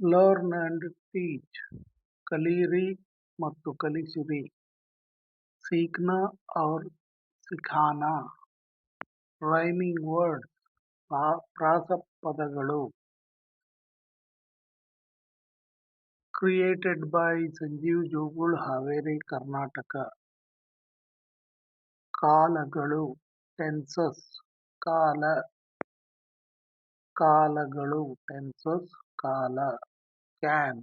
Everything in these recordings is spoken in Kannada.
ಲರ್ನ್ ಅಂಡ್ ಟೀಚ್ ಕಲಿಯಿರಿ ಮತ್ತು ಕಲಿಸಿರಿ. ಸೀಖ್ನಾ ಔರ್ ಸಿಖಾನಾ. ರೈಮಿಂಗ್ ವರ್ಡ್ಸ್ ಪ್ರಾಸಪದಗಳು ಕ್ರಿಯೇಟೆಡ್ ಬೈ ಸಂಜೀವ್ ಜೋಗುಳ್, ಹಾವೇರಿ, ಕರ್ನಾಟಕ. ಕಾಲಗಳು ಟೆನ್ಸಸ್ ಕಾಲ. ಕಾಲಗಳು ಟೆನ್ಸಸ್ ಕಾಲ ಕ್ಯಾನ್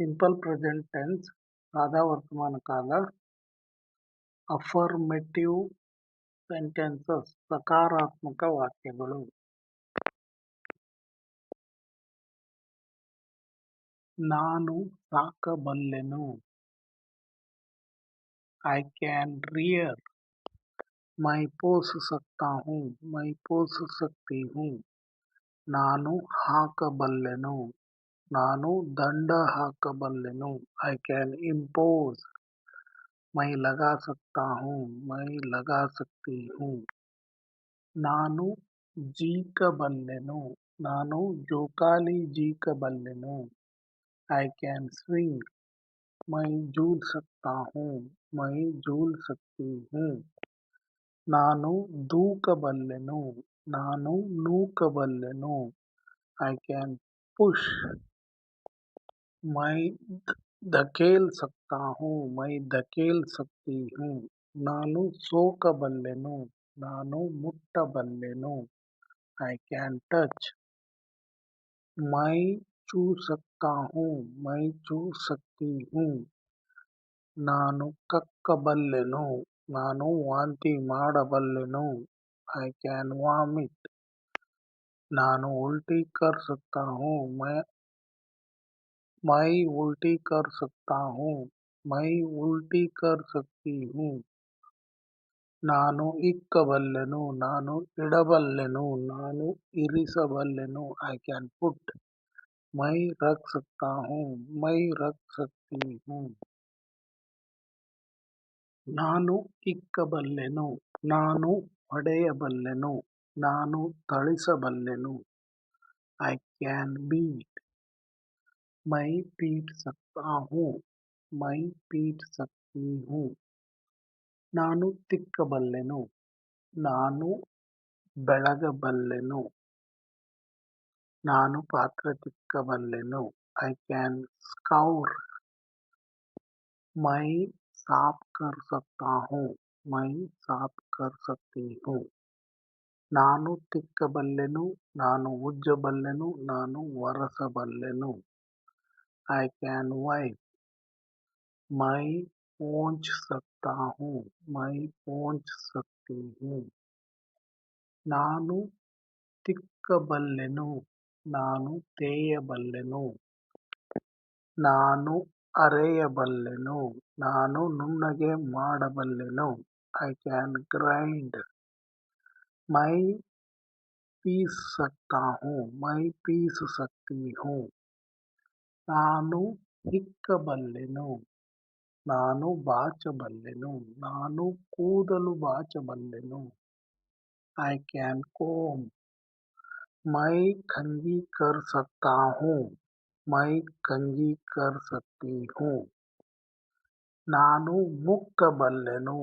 ಸಿಂಪಲ್ ಪ್ರೆಸೆಂಟ್ ಟೆನ್ಸ್ ಸಾದಾ ವರ್ತಮಾನ ಕಾಲ ಅಫರ್ಮೇಟಿವ್ ಸೆಂಟೆನ್ಸಸ್ ಸಕಾರಾತ್ಮಕ ವಾಕ್ಯಗಳು ನಾನು ಸಾಕಬಲ್ಲೆನು I can rear my pose ಸಕ್ತಾ ಹೂಂ ಮೈ ಪೋಸ್ ಸಕ್ತಿ ಹೂಂ ನಾನು ಹಾಕಬಲ್ಲೆನು ನಾನು ದಂಡ ಹಾಕಬಲ್ಲೆನು ಐ ಕ್ಯಾನ್ ಇಂಪೋಸ್ ಮೈ ಲಗಾ ಸಕ್ತಾ ಹೂಂ ಮೈ ಲಗಾ ಸಕ್ತಿ ಹೂಂ ನಾನು ಜೀಕಬಲ್ಲೆನು ನಾನು ಜೋಕಾಲಿ ಜೀಕಬಲ್ಲೆನು ಐ ಕ್ಯಾನ್ ಸ್ವಿಂಗ್ ಮೈ ಜೂಲ್ ಸಕ್ತಾ ಹೂಂ ಮೈ ಜೂಲ್ ಸಕ್ತಿ ಹೂಂ ನಾನು ದೂಕಬಲ್ಲೆನು ನಾನು ನೂಕಬಲ್ಲೆನು. ಐ ಕ್ಯಾನ್ ಪುಶ್ ಮೈ ಧಕೇಲ್ ಸಕ್ತಾ ಹೂ ಮೈ ಧಕೇಲ್ ಸಕ್ತಿ ಹೂ ನಾನು ಸೋಕಬಲ್ಲೆನು, ನಾನು ಮುಟ್ಟಬಲ್ಲೆನು. ಐ ಕ್ಯಾನ್ ಟಚ್ ಮೈ ಚೂ ಸಕ್ತಾ ಹೂ ಮೈ ಚೂ ಸಕ್ತಿ ಹೂ ನಾನು ಕಕ್ಕಬಲ್ಲೆನು, ನಾನು ವಾಂತಿ ಮಾಡಬಲ್ಲೆನು. ಐ ಕ್ಯಾನ್ ವಾಮಿಟ್ ನಾನು ಉಲ್ಟಿ ಕರ್ ಸಕ್ತಾ ಹೂಂ ಮೈ ಉಲ್ಟಿ ಕರ್ ಸಕ್ತಾ ಹೂಂ ಮೈ ಉಲ್ಟಿ ಕರ್ ಸಕ್ತಿ ಹೂಂ ನಾನು ಇಕ್ಕಬಲ್ಲೆನು ನಾನು ಇಡಬಲ್ಲೆನು ನಾನು ಇರಿಸಬಲ್ಲೆನು ಐ ಕ್ಯಾನ್ ಪುಟ್ ಮೈ ರಖ್ ಸಕ್ತಾ ಹೂಂ ಮೈ ರಖ್ ಸಕ್ತಿ ಹೂಂ ನಾನು ಇಕ್ಕಬಲ್ಲೆನು ನಾನು ಹೊಡೆಯಬಲ್ಲೆನು ನಾನು ಥಳಿಸಬಲ್ಲೆನು. ಐ ಕ್ಯಾನ್ ಬೀಟ್ ಮೈ ಪೀಟ್ ಸಕ್ತಾ ಹೂಂ. ಮೈ ಪೀಟ್ ಸಕ್ತಿ ಹೂಂ. ನಾನು ತಿಕ್ಕಬಲ್ಲೆನು. ನಾನು ಬೆಳಗಬಲ್ಲೆನು. ನಾನು ಪಾತ್ರೆ ತಿಕ್ಕಬಲ್ಲೆನು ಐ ಕ್ಯಾನ್ ಸ್ಕೌರ್ ಮೈ ಸಾಫ್ ಕರ್ ಸಕ್ತಾ ಹೂಂ. ಮೈ ಸಾಫ್ ಕರ್ ಸಕ್ತಿ. ಹೂಂ ನಾನು ತಿಕ್ಕಬಲ್ಲೆನು ನಾನು ಉಜ್ಜಬಲ್ಲೆನು ನಾನು ಒರೆಸಬಲ್ಲೆನು. ಐ ಕ್ಯಾನ್ ವೈಪ್ ಮೈ ಪೋಂಚ್ ಸಕ್ತಾ ಹೂಂ ಮೈ ಪೋಂಚ್ ಹೂಂ ನಾನು ತಿಕ್ಕಬಲ್ಲೆನು ನಾನು ತೇಯಬಲ್ಲೆನು. ನಾನು ಅರೆಯಬಲ್ಲೆನು ನಾನು ನುಣ್ಣಗೆ ಮಾಡಬಲ್ಲೆನು. I can grind my piece ಸಕ್ತಾ ಹೂಂ ಮೈ ಪೀಸ್ ಸಕ್ತಿ ಹೂಂ ನಾನು ಹಿಕ್ಕಬಲ್ಲೆನು ನಾನು ಬಾಚಬಲ್ಲೆನು ನಾನು ಕೂದಲು ಬಾಚಬಲ್ಲೆನು ಐ ಕ್ಯಾನ್ ಕೋಂಬ್ ಮೈ ಕಂಘಿ ಕರ್ ಸಕ್ತಾ ಹೂಂ ಮೈ ಕಂಘಿ ಕರ್ ಸಕ್ತಿ ಹೂಂ ನಾನು ಮುಕ್ಕಬಲ್ಲೆನು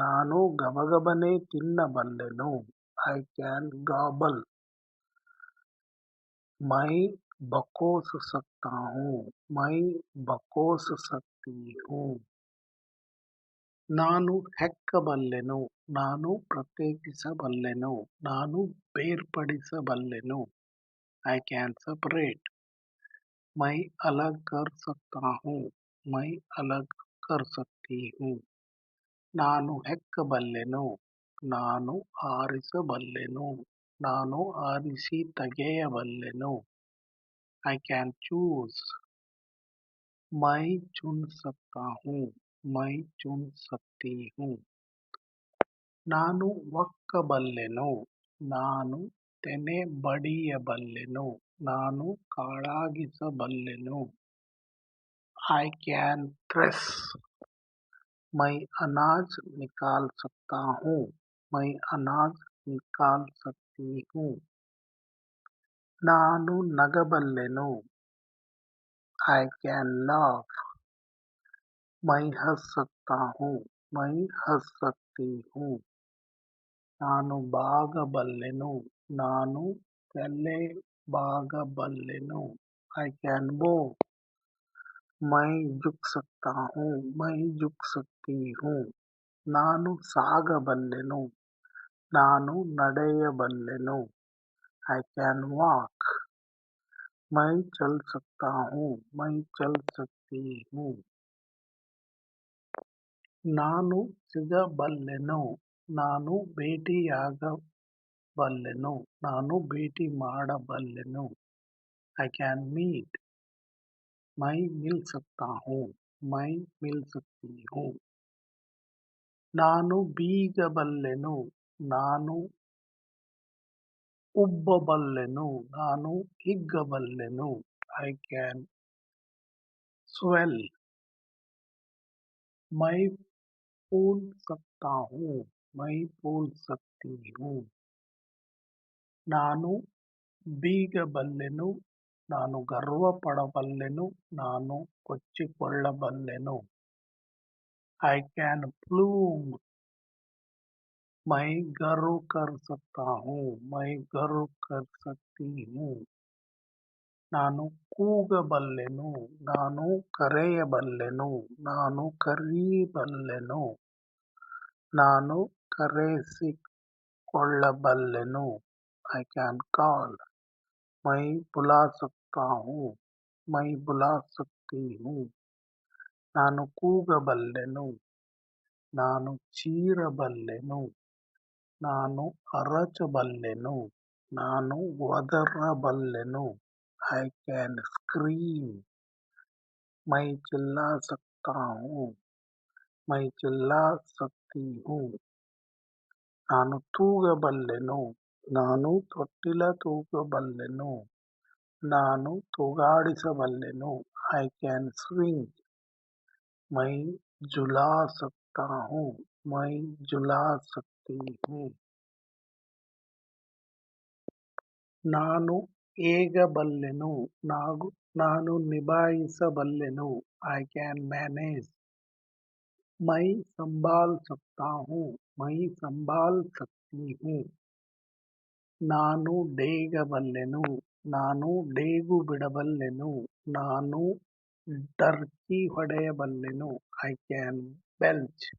ನಾನು ಗಬಗಬನೆ ತಿನ್ನಬಲ್ಲೆನು ಐ ಕ್ಯಾನ್ ಗಾಬಲ್ ಮೈ ಬಕೋಸ್ ಸಕ್ತಾ ಹೂಂ ಮೈ ಬಕೋಸ್ ಸಕ್ತಿ ಹೂಂ ನಾನು ಹೆಕ್ಕಬಲ್ಲೆನು ನಾನು ಪ್ರತ್ಯೇಕಿಸಬಲ್ಲೆನು ನಾನು ಬೇರ್ಪಡಿಸಬಲ್ಲೆನು ಐ ಕ್ಯಾನ್ ಸಪರೇಟ್ ಮೈ ಅಲಗ್ ಕರ್ ಸಕ್ತಾ ಹೂಂ ಮೈ ಅಲಗ್ ಕರ್ ಸಕ್ತಿ ಹೂಂ ನಾನು ಹೆಕ್ಕಬಲ್ಲೆನು, ನಾನು ಆರಿಸಬಲ್ಲೆನು, ನಾನು ಆರಿಸಿ ತೆಗೆಯಬಲ್ಲೆನು. ಐ ಕ್ಯಾನ್ ಚೂಸ್ ಮೈ ಚುನ್ ಸಕ್ತಾ ಹೂಂ ಮೈ ಚುನ್ ಸಕ್ತಿ ಹೂಂ ನಾನು ಒಕ್ಕಬಲ್ಲೆನು, ನಾನು ತೆನೆ ಬಡಿಯಬಲ್ಲೆನು ನಾನು ಕಾಳಾಗಿಸಬಲ್ಲೆನು. ಐ ಕ್ಯಾನ್ ಥ್ರೆಸ್ ಮೈ ಅನಾಜ್ ನಿಕಾಲ್ ಸಕ್ತಾ ಹೂಂ ಮೈ ಅನಾಜ್ ನಿಕಾಲ್ ಸಕ್ತಿ ಹೂಂ ನಾನು ನಗಬಲ್ಲೆನು ಐ ಕ್ಯಾನ್ ಲಾಫ್ ಮೈ ಹಸ್ ಸಕ್ತಾ ಹೂಂ ಮೈ ಹಸ್ ಸಕ್ತಿ ಹೂಂ ನಾನು ಬಾಗಬಲ್ಲೆನು ನಾನು ತಲೆಬಾಗಬಲ್ಲೆನು ಐ ಕ್ಯಾನ್ ಬೋ ಮೈ ಝುಕ್ ಸಕ್ತಾ ಹೂಂ ಮೈ ಝುಕ್ ಸಕ್ತಿ ಹೂಂ ನಾನು ಸಾಗಬಲ್ಲೆನು ನಾನು ನಡೆಯಬಲ್ಲೆನು ಐ ಕ್ಯಾನ್ ವಾಕ್ ಮೈ ಚಲ್ ಸಕ್ತಾ ಹೂಂ ಮೈ ಚಲ್ ಸಕ್ತಿ ಹೂಂ ನಾನು ಸಿಗಬಲ್ಲೆನು ನಾನು ಭೇಟಿಯಾಗಬಲ್ಲೆನು ನಾನು ಭೇಟಿ ಮಾಡಬಲ್ಲೆನು I can meet my mill ಸಕ್ತಾ ಹೂಂ ಮೈ ಮಿಲ್ ಸಕ್ತಿ ಹೂಂ ನಾನು ಬೀಗಬಲ್ಲೆನು ನಾನು ಉಬ್ಬಬಲ್ಲೆನು ನಾನು ಹಿಗ್ಗಬಲ್ಲೆನು I can swell my pool ಸಕ್ತಾ ಹೂಂ ಮೈ ಫೂಲ್ ಸಕ್ತಿ ಹೂಂ ನಾನು ಬೀಗಬಲ್ಲೆನು ನಾನು ಗರ್ವಪಡಬಲ್ಲೆನು, ನಾನು ಕೊಚ್ಚಿಕೊಳ್ಳಬಲ್ಲೆನು. ಐ ಕ್ಯಾನ್ ಪ್ಲೂಮ್ ಮೈ ಗರ್ವ್ ಕರ್ ಸಕ್ತಾ ಹೂಂ ಮೈ ಗರು ನಾನು ಕೂಗಬಲ್ಲೆನು, ನಾನು ಕರೆಯಬಲ್ಲೆನು, ನಾನು ಕರೀಬಲ್ಲೆನು. ನಾನು ಕರೆಸಿಕೊಳ್ಳಬಲ್ಲೆನು. ಐ ಕ್ಯಾನ್ ಕಾಲ್ ಮೈ ಬುಲಾ ಸಕ್ತಾ ಹೂಂ ಮೈ ಬುಲಾ ಸಕ್ತಿ ಹೂಂ ನಾನು ಕೂಗಬಲ್ಲೆನು ನಾನು ಚೀರಬಲ್ಲೆನು ನಾನು ಅರಚಬಲ್ಲೆನು ನಾನು ಒದರಬಲ್ಲೆನು ಐ ಕ್ಯಾನ್ ಸ್ಕ್ರೀಮ್ ಮೈ ಚಿಲ್ಲಾ ಸಕ್ತಾ ಹೂಂ ಮೈ ಚಿಲ್ಲಾ ಸಕ್ತಿ ಹೂಂ ನಾನು ತೂಗಬಲ್ಲೆನು ನಾನು ತೊಟ್ಟಿಲ ತೂಗಬಲ್ಲೆನು ನಾನು ತೂಗಾಡಿಸಬಲ್ಲೆನು ಐ ಕ್ಯಾನ್ ಸ್ವಿಂಗ್ ಮೈ ಝುಲಾ ಸಕ್ತಾ ಹೂಂ ಮೈ ಝುಲಾ ಸಕ್ತಿ ಹೂಂ ನಾನು ಏಗಬಲ್ಲೆನು ನಾನು ನಿಭಾಯಿಸಬಲ್ಲೆನು ಐ ಕ್ಯಾನ್ ಮ್ಯಾನೇಜ್ ಮೈ ಸಂಭಾಲ್ ಸಕ್ತಾ ಹೂಂ ಮೈ ಸಂಭಾಲ್ ಸಕ್ತಿ ಹೂಂ ನಾನು ಡೇಗಬಲ್ಲೆನು, ನಾನು ಡೇಗು ಬಿಡಬಲ್ಲೆನು ನಾನು ಟರ್ಕಿ ಹೊಡೆಯಬಲ್ಲೆನು ಐ ಕ್ಯಾನ್ ಬೆಲ್ಚ್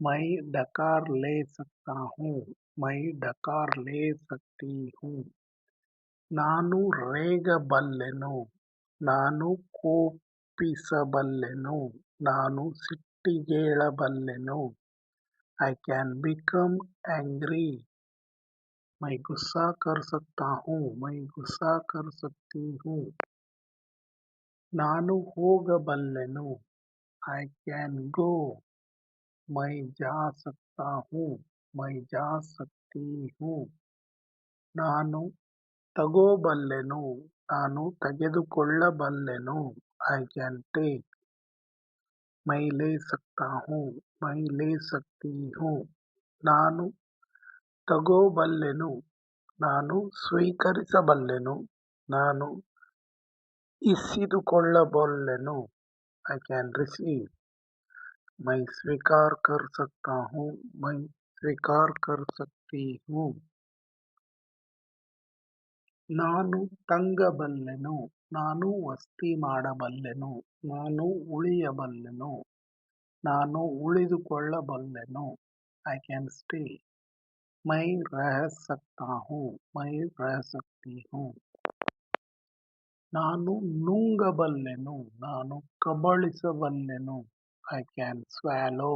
ಮೈ ಡಕಾರ್ ಲೇ ಸಕ್ತಾ ಹೂ, ಮೈ ಡಕಾರ್ ಲೇ ಸಕ್ತಿ ಹೂಂ. ನಾನು ರೇಗಬಲ್ಲೆನು, ನಾನು ಕೋಪಿಸಬಲ್ಲೆನು, ನಾನು ಸಿಟ್ಟಿಗೇಳಬಲ್ಲೆನು. ಐ ಕ್ಯಾನ್ ಬಿಕಮ್ ಆಂಗ್ರಿ ಮೈ ಗುಸ್ಸಾ ಕರ್ ಸಕ್ತಾ ಹೂಂ ಮೈ ಗುಸ್ಸಾ ಕರ್ ಸಕ್ತಿ ಹೂಂ ನಾನು ಹೋಗಬಲ್ಲೆನು ಐ ಕ್ಯಾನ್ ಗೋ ಮೈ ಜಾ ಸಕ್ತಾ ಹೂಂ ಮೈ ಜಾ ಸಕ್ತಿ ಹೂಂ ನಾನು ತಗೋಬಲ್ಲೆನು ನಾನು ತೆಗೆದುಕೊಳ್ಳಬಲ್ಲೆನು ಐ ಕ್ಯಾನ್ ಟೇಕ್ ಮೈ ಲೇ ಸಕ್ತಾ ಹೂಂ ಮೈ ಲೇ ಸಕ್ತಿ ಹೂಂ ನಾನು ತಗೋಬಲ್ಲೆನು. ನಾನು ಸ್ವೀಕರಿಸಬಲ್ಲೆನು. ನಾನು ಇಸಿದುಕೊಳ್ಳಬಲ್ಲೆನು. ಐ ಕ್ಯಾನ್ ರಿಸೀವ್ ಮೈ ಸ್ವೀಕಾರ ಕರ್ ಸಕ್ತಾ ಹೂಂ ಮೈ स्वीकार ಕರ್ ಸಕ್ತಿ ಹೂಂ ನಾನು ತಂಗಬಲ್ಲೆನು. ನಾನು ವಸ್ತಿ ಮಾಡಬಲ್ಲೆನು. ನಾನು ಉಳಿಯಬಲ್ಲೆನು. ನಾನು ಉಳಿದುಕೊಳ್ಳಬಲ್ಲೆನು. ಐ ಕ್ಯಾನ್ ಸ್ಟೇ ಮೈ रह सकता हूँ ಮೈ रह सकती हूँ ನಾನು ನುಂಗಬಲ್ಲೆನು, ನಾನು ಕಬಳಿಸಬಲ್ಲೆನು ಐ ಕ್ಯಾನ್ ಸ್ವ್ಯಾಲೋ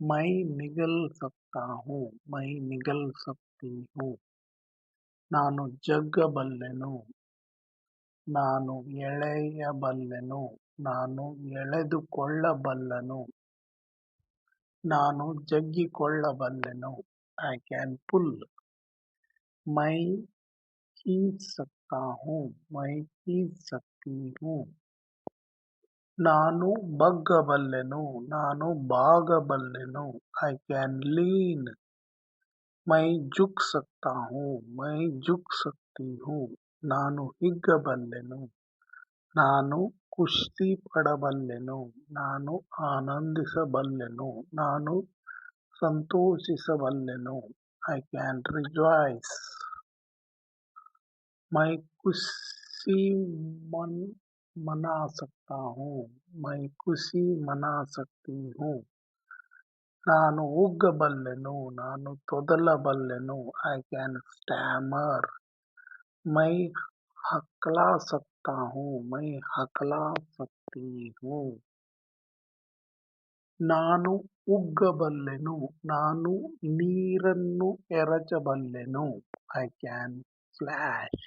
ಮೈ ನಿಗಲ್ ಸಕ್ತಾ ಹೂ, ಮೈ ನಿಗಲ್ ಸಕ್ತಿ ಹೂ. ನಾನು ಜಗ್ಗಬಲ್ಲೆನು, ನಾನು ಎಳೆಯಬಲ್ಲೆನು, ನಾನು ಎಳೆದುಕೊಳ್ಳಬಲ್ಲೆನು, ನಾನು ಜಗ್ಗಿಕೊಳ್ಳಬಲ್ಲೆನು. ಐ ಕ್ಯಾನ್ ಪುಲ್ ಮೈ ಖೀಂಚ್ ಸಕ್ತಾ ಹೂಂ ಮೈ ಖೀಂಚ್ ಸಕ್ತಿ ಹೂಂ ನಾನು ಬಗ್ಗಬಲ್ಲೆನು ನಾನು ಬಾಗಬಲ್ಲೆನು ಐ ಕ್ಯಾನ್ ಲೀನ್ ಮೈ ಜುಕ್ ಸಕ್ತಾ ಹೂ ಮೈ ಜುಕ್ ಸಕ್ತಿ ಹೂಂ ನಾನು ಹಿಗ್ಗಬಲ್ಲೆನು ನಾನು ಕುಸ್ತಿ ಪಡಬಲ್ಲೆನು ನಾನು ಆನಂದಿಸಬಲ್ಲೆನು ನಾನು ಸಂತೋಷಿಸಬಲ್ಲೆನು. ಐ ಕ್ಯಾನ್ ರಿಜಾಯ್ಸ್ ಮೈ ಖುಷಿ ಮನ್ ಮನಾ ಸಕ್ತಾ ಹೂಂ ಮೈ ಖುಷಿ ಮನಾ ಸಕ್ತಿ ಹೂಂ ನಾನು ಉಗ್ಗಬಲ್ಲೆನು, ನಾನು ತೊದಲಬಲ್ಲೆನು. ಐ ಕ್ಯಾನ್ ಸ್ಟ್ಯಾಮರ್ ಮೈ ಹಕ್ಲಾ ಸಕ್ತಾ ಹೂಂ ಮೈ ಹಕ್ಲಾ ಸಕ್ತಿ ಹೂಂ ನಾನು ಉಗ್ಗಬಲ್ಲೆನು, ನಾನು ನೀರನ್ನು ಎರಚಬಲ್ಲೆನು. ಐ ಕ್ಯಾನ್ ಸ್ಪ್ಲಾಶ್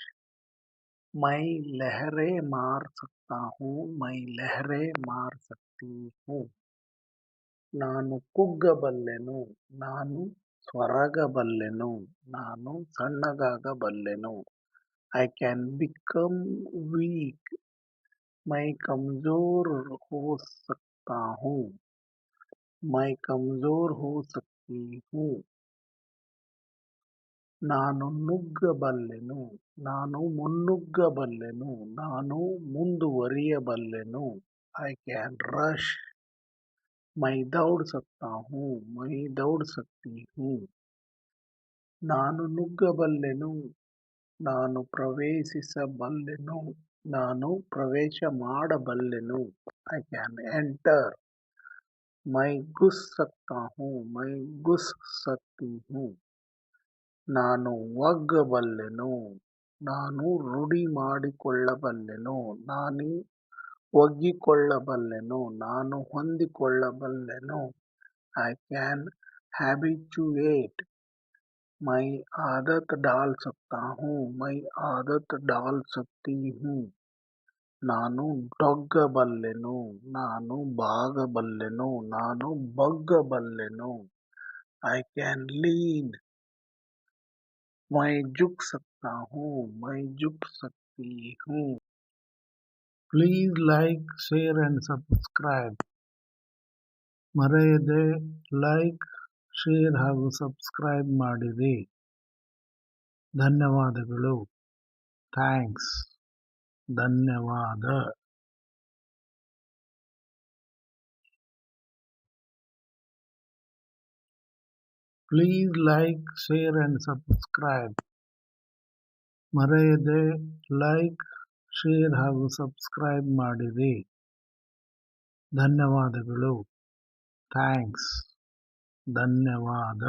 ಮೈ ಲಹರೆ ಮಾರ್ ಸಕ್ತಾ ಹೂಂ ಮೈ ಲಹರೆ ಮಾರ್ ಸಕ್ತಿ ಹೂಂ ನಾನು ಕುಗ್ಗಬಲ್ಲೆನು, ನಾನು ಸೊರಗಬಲ್ಲೆನು ನಾನು ಸಣ್ಣಗಾಗಬಲ್ಲೆನು. ಐ ಕ್ಯಾನ್ ಬಿಕಮ್ ವೀಕ್ ಮೈ ಕಮ್ಜೋರ್ ಹೋ ಸಕ್ತಾ ಹೂಂ ಮೈ ಕಮ್ಜೋರ್ ಹೋ ಸಕ್ತಿ ಹೂಂ ನಾನು ನುಗ್ಗಬಲ್ಲೆನು ನಾನು ಮುನ್ನುಗ್ಗಬಲ್ಲೆನು ನಾನು ಮುಂದುವರಿಯಬಲ್ಲೆನು ಐ ಕ್ಯಾನ್ ರಶ್ ಮೈ ದೌಡ್ ಸಕ್ತಾ ಹೂಂ ಮೈ ದೌಡ್ ಸಕ್ತಿ ಹೂಂ ನಾನು ನುಗ್ಗಬಲ್ಲೆನು ನಾನು ಪ್ರವೇಶಿಸಬಲ್ಲೆನು ನಾನು ಪ್ರವೇಶ ಮಾಡಬಲ್ಲೆನು ಐ ಕ್ಯಾನ್ ಎಂಟರ್ ಮೈ ಗುಸ್ ಸಕ್ತಾ ಹೂಂ ಮೈ ಗುಸ್ ಸಕ್ತಿ ಹೂಂ ನಾನು ಒಗ್ಗಬಲ್ಲೆನು ನಾನು ರೂಢಿ ಮಾಡಿಕೊಳ್ಳಬಲ್ಲೆನು ನಾನು ಒಗ್ಗಿಕೊಳ್ಳಬಲ್ಲೆನು ನಾನು ಹೊಂದಿಕೊಳ್ಳಬಲ್ಲೆನು ಐ ಕ್ಯಾನ್ ಹ್ಯಾಬಿಚುಯೇಟ್ ಮೈ ಆದತ್ ಡಾಲ್ ಹೂಂ ಮೈ ಆದತ್ ಡಾಲ್ ಸಕ್ತಿ ಹೂಂ ನಾನು ಡೊಗ್ಗಬಲ್ಲೆನು ನಾನು ಬಾಗಬಲ್ಲೆನು, ನಾನು ಬಗ್ಗಬಲ್ಲೆನು. ಐ ಕ್ಯಾನ್ ಲೀನ್ ಮೈ ಜುಕ್ ಸಕ್ತಾ ಹೂಂ, ಮೈ ಜುಕ್ ಸಕ್ತಿ ಹೂಂ. Please like share and subscribe ಮರೆಯದೆ ಲೈಕ್ ಶೇರ್ ಹಾಗೂ ಸಬ್ಸ್ಕ್ರೈಬ್ ಮಾಡಿರಿ. ಧನ್ಯವಾದಗಳು. ಥ್ಯಾಂಕ್ಸ್ ಧನ್ಯವಾದ please like share and subscribe ಮರೆಯದೆ ಲೈಕ್ ಶೇರ್ ಹಾಗೂ ಸಬ್ಸ್ಕ್ರೈಬ್ ಮಾಡಿರಿ ಧನ್ಯವಾದಗಳು ಥ್ಯಾಂಕ್ಸ್ ಧನ್ಯವಾದ